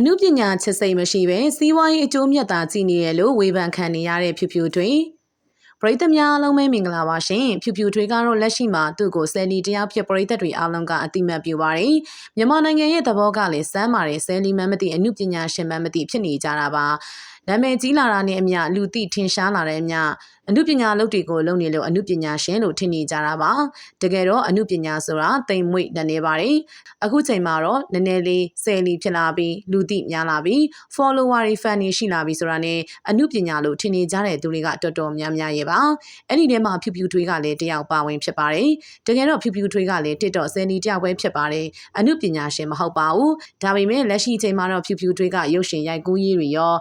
အမှုပညာချက်စိတ်မရှိဘဲစီးပွားရေးအကျိုးမြတ်သာကြည့်နေရလို့ဝေဖန်ခံနေရတဲ့ဖြူဖြူတွေပရိသတ်များအားလုံးပဲမင်္ဂလာပါရှင်ဖြူဖြူတွေကတော့လက်ရှိမှာသူ့ကိုဆယ်လီတယောက်ဖြစ်ပရိသတ်တွေအားလုံးကအတိမတ်ပြုပါတယ်မြန်မာနိုင်ငံရဲ့သဘောကလည်းစမ်းပါတယ်ဆယ်လီမန်မသိအမှုပညာရှင်မန်မသိဖြစ်နေကြတာပါ နာမည်ကြီးလာတာနဲ့အမျှလူသိထင်ရှားလာတဲ့အမျှအမှုပညာလုပ်တွေကိုလုပ်နေလို့အမှုပညာရှင်လို့ထင်နေကြတာပါတကယ်တော့အမှုပညာဆိုတာတိမ်မွေ့နေနေပါတယ်အခုချိန်မှာတော့နည်းနည်းလေးဆယ်လီဖြစ်လာပြီးလူသိများလာပြီး follower တွေ fan တွေရှိလာပြီးဆိုတာနဲ့အမှုပညာလို့ထင်နေကြတဲ့သူတွေကတော်တော်များများရဲ့ပါအဲ့ဒီထဲမှာဖြူဖြူထွေးကလည်းတယောက်ပါဝင်ဖြစ်ပါတယ်တကယ်တော့ဖြူဖြူထွေးကလည်း TikTok ဆယ်လီတယောက်ပဲဖြစ်ပါတယ်အမှုပညာရှင်မဟုတ်ပါဘူးဒါပေမဲ့လက်ရှိချိန်မှာတော့ဖြူဖြူထွေးကရုပ်ရှင်ရိုက်ကူးရေးတွေရော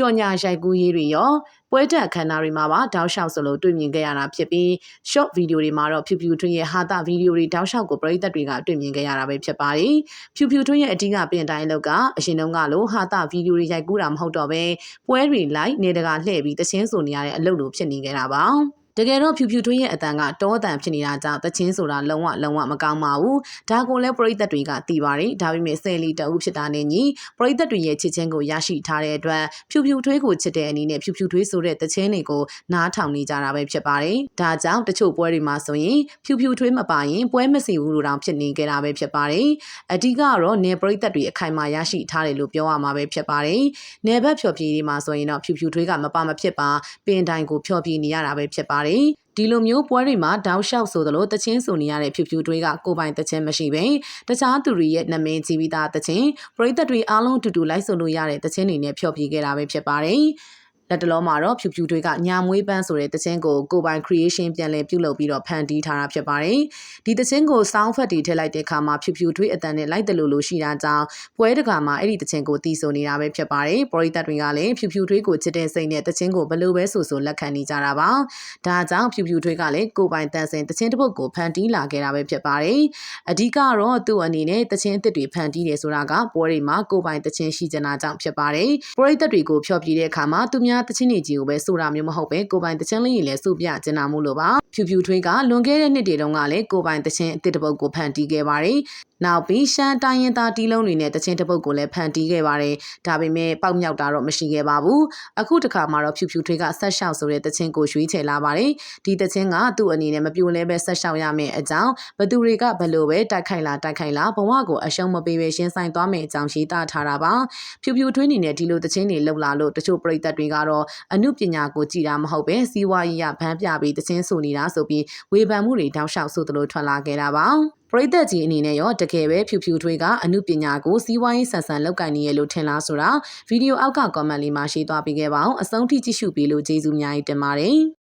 ကြော်ညာရိုက်ကူးရေးတွေရောပွဲတက်အခမ်းအနားတွေမှာပါတောက်လျှောက်ဆိုလို့တွေ့မြင်ခဲ့ရတာဖြစ်ပြီး short video တွေမှာတော့ဖြူဖြူထွင်းရဲ့ဟာတာဗီဒီယိုတွေတောက်လျှောက်ကိုပရိသတ်တွေကတွေ့မြင်ခဲ့ရတာပဲဖြစ်ပါတယ်ဖြူဖြူထွင်းရဲ့အဓိကပြင်တိုင်းလောက်ကအရင်တုန်းကလိုဟာတာဗီဒီယိုတွေရိုက်ကူးတာမဟုတ်တော့ဘဲပွဲတွေလိုက်နေတကာလှည့်ပြီးတချင်းဆိုနေရတဲ့အလုပ်လိုဖြစ်နေခဲ့တာပါ တကယ်တော့ဖြူဖြူထွေးရဲ့အတန်ကတောအတန်ဖြစ်နေတာကြောင့်တချင်းဆိုတာလုံးဝလုံးဝမကောင်းပါဘူးဒါကိုလည်းပရိသတ်တွေကသိပါတယ်ဒါပေမဲ့ဆယ်လီတအုပ်ဖြစ်တာနဲ့ညီပရိသတ်တွေရဲ့ချစ်ချင်းကိုရရှိထားတဲ့အတွက်ဖြူဖြူထွေးကိုချစ်တဲ့အနေနဲ့ဖြူဖြူထွေးဆိုတဲ့တချင်းတွေကိုနားထောင်နေကြတာပဲဖြစ်ပါတယ်ဒါကြောင့်တချို့ပွဲတွေမှာဆိုရင်ဖြူဖြူထွေးမပါရင်ပွဲမစီဘူးလို့တောင်ဖြစ်နေကြတာပဲဖြစ်ပါတယ်အဓိကတော့နေပရိသတ်တွေအခိုင်အမာရရှိထားတယ်လို့ပြောရမှာပဲဖြစ်ပါတယ်နေဘက်ဖြော်ပြတွေမှာဆိုရင်တော့ဖြူဖြူထွေးကမပါမဖြစ်ပါပင်တိုင်ကိုဖြော်ပြနေရတာပဲဖြစ်ပါတယ်ဒီလိုမျိုးပွဲတွေမှာတောက်လျှောက်ဆိုသလိုတချင်းဆိုနေရတဲ့ဖြူဖြူတွေကကိုပိုင်တချင်းမရှိပဲတခြားသူတွေရဲ့နာမည်ကြီးပြီးသားတချင်းပရိသတ်တွေအားလုံးအတူတူလိုက်ဆိုလို့ရတဲ့တချင်းတွေနဲ့ဖျော်ဖြေခဲ့တာပဲဖြစ်ပါတယ် လက်တလုံးမှာတော့ဖြူဖြူတွေကညာမွေးပန်းဆိုတဲ့တခြင်းကိုကိုပိုင် creation ပြန်လည်ပြုလုပ်ပြီးတော့ဖန်တီးထားတာဖြစ်ပါတယ်။ဒီတခြင်းကို sound effect တွေထည့်လိုက်တဲ့အခါမှာဖြူဖြူတွေအတန်နဲ့လိုက်တယ်လို့လို့ရှိတာကြောင့်ပွဲတကာမှာအဲ့ဒီတခြင်းကိုတီးဆိုနေတာပဲဖြစ်ပါတယ်။ပရိသတ်တွေကလည်းဖြူဖြူတွေကိုချစ်တဲ့စိတ်နဲ့တခြင်းကိုဘလို့ပဲဆိုဆိုလက်ခံနေကြတာပါ။ဒါကြောင့်ဖြူဖြူတွေကလည်းကိုပိုင်တန်စင်တခြင်းတစ်ပုတ်ကိုဖန်တီးလာခဲ့တာပဲဖြစ်ပါတယ်။အဓိကတော့သူ့အနေနဲ့တခြင်းအစ်စ်တွေဖန်တီးတယ်ဆိုတာကပွဲတွေမှာကိုပိုင်တခြင်းရှိကြတာကြောင့်ဖြစ်ပါတယ်။ပရိသတ်တွေကိုဖျော်ပြတဲ့အခါမှာသူများတချင်းတွေကြီးကိုပဲဆိုတာမျိုးမဟုတ်ပဲကိုပိုင်တချင်းလေးကြီးလည်းစုပြကျင်နာမှုလို့ပါဖြူဖြူထွေးကလွန်ခဲ့တဲ့နှစ်တွေတုန်းကလည်းကိုပိုင်တချင်းအစ်တစ်ပုတ်ကိုဖန်တီးခဲ့ပါတယ်နောက်ပြီးရှမ်းတိုင်းရင်သားတီးလုံးတွေနဲ့တချင်းတစ်ပုတ်ကိုလည်းဖန်တီးခဲ့ပါတယ်ဒါပေမဲ့ပေါက်မြောက်တာတော့မရှိခဲ့ပါဘူးအခုတခါမှာတော့ဖြူဖြူထွေးကဆက်လျှောက်ဆိုတဲ့တချင်းကိုရွှေ့ချယ်လာပါတယ်ဒီတချင်းကသူ့အနေနဲ့မပြိုလဲပဲဆက်လျှောက်ရမယ်အကြောင်းဘသူတွေကဘလို့ပဲတိုက်ခိုက်လာတိုက်ခိုက်လာဘဝကိုအရှုံးမပေးပဲရှင်းဆိုင်သွားမယ်အကြောင်းရေးသားထားတာပါဖြူဖြူထွေးအနေနဲ့ဒီလိုတချင်းတွေလှုပ်လာလို့တချို့ပရိသတ်တွေကတော့အမှုပညာကိုကြည်တာမဟုတ်ပဲစီးပွားရေးရဗန်းပြပြီးတချင်းဆိုနေတာဆိုပြီးဝေဖန်မှုတွေတောက်လျှောက်ဆိုသလိုထွက်လာခဲ့တာပါပရိသတ်ကြီးအနေနဲ့ရောတကယ်ပဲဖြူဖြူထွေးကအမှုပညာကိုစီးပွားရေးဆန်ဆန်လောက်ကင်နေရလို့ထင်လားဆိုတာဗီဒီယိုအောက်က comment လေးမှာရှင်းသွားပေးခဲ့ပါအောင်အဆုံးထိကြည့်ရှုပေးလို့ကျေးဇူးအများကြီးတင်ပါတယ်